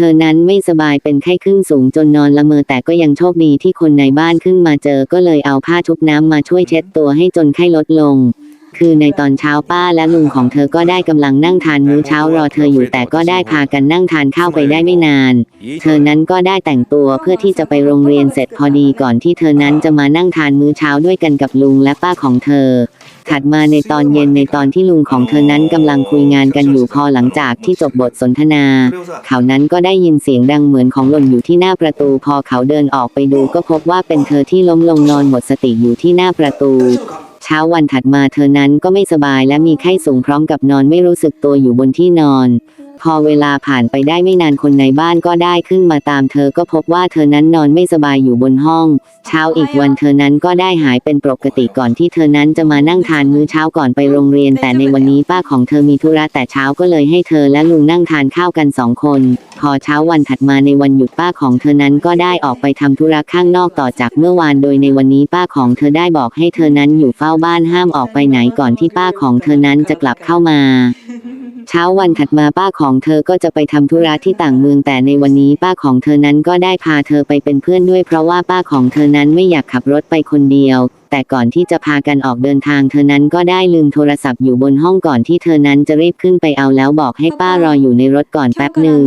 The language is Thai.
ธอนั้นไม่สบายเป็นไข้ขึ้นสูงจนนอนละเมอแต่ก็ยังโชคดีที่คนในบ้านขึ้นมาเจอก็เลยเอาผ้าชุบน้ำมาช่วยเช็ดตัวให้จนไข้ลดลง คือในตอนเช้าป้าและลุงของเธอก็ได้กำลังนั่งทานมื้อเช้ารอเธออยู่แต่ก็ได้พากันนั่งทานข้าวไปได้ไม่นาน เธอนั้นก็ได้แต่งตัวเพื่อที่จะไปโรงเรียนเสร็จพอดีก่อนที่เธอนั้นจะมานั่งทานมื้อเช้าด้วยกันกับลุงและป้าของเธอถัดมาในตอนเย็นในตอนที่ลุงของเธอนั้นกำลังคุยงานกันอยู่พอหลังจากที่จบบทสนทนา เขานั้นก็ได้ยินเสียงดังเหมือนของหล่นอยู่ที่หน้าประตู พอเขาเดินออกไปดูก็พบว่าเป็นเธอที่ล้มลงนอนหมดสติอยู่ที่หน้าประตูเช้าวันถัดมาเธอนั้นก็ไม่สบายและมีไข้สูงพร้อมกับนอนไม่รู้สึกตัวอยู่บนที่นอน พอเวลาผ่านไปได้ไม่นานคนในบ้านก็ได้ขึ้นมาตามเธอก็พบว่าเธอนั้นนอนไม่สบายอยู่บนห้อง เช้าอีกวันเธอนั้นก็ได้หายเป็นปกติก่อนที่เธอนั้นจะมานั่งทานมื้อเช้าก่อนไปโรงเรียน แต่ในวันนี้ป้าของเธอมีธุระแต่เช้าก็เลยให้เธอและลุงนั่งทานข้าวกันสองคน พอเช้าวันถัดมาในวันหยุดป้าของเธอนั้นก็ได้ออกไปทำธุระข้างนอกต่อจากเมื่อวานโดยในวันนี้ป้าของเธอได้บอกให้เธอนั้นอยู่เฝ้าบ้านห้ามออกไปไหนก่อนที่ป้าของเธอนั้นจะกลับเข้ามา เช้าวันถัดมาป้าของเธอก็จะไปทำธุระที่ต่างเมืองแต่ในวันนี้ป้าของเธอนั้นก็ได้พาเธอไปเป็นเพื่อนด้วยเพราะว่าป้าของเธอนั้นไม่อยากขับรถไปคนเดียว แต่ก่อนที่จะพากันออกเดินทางเธอนั้นก็ได้ลืมโทรศัพท์อยู่บนห้องก่อนที่เธอนั้นจะรีบขึ้นไปเอาแล้วบอกให้ป้ารออยู่ในรถก่อนแป๊บหนึ่ง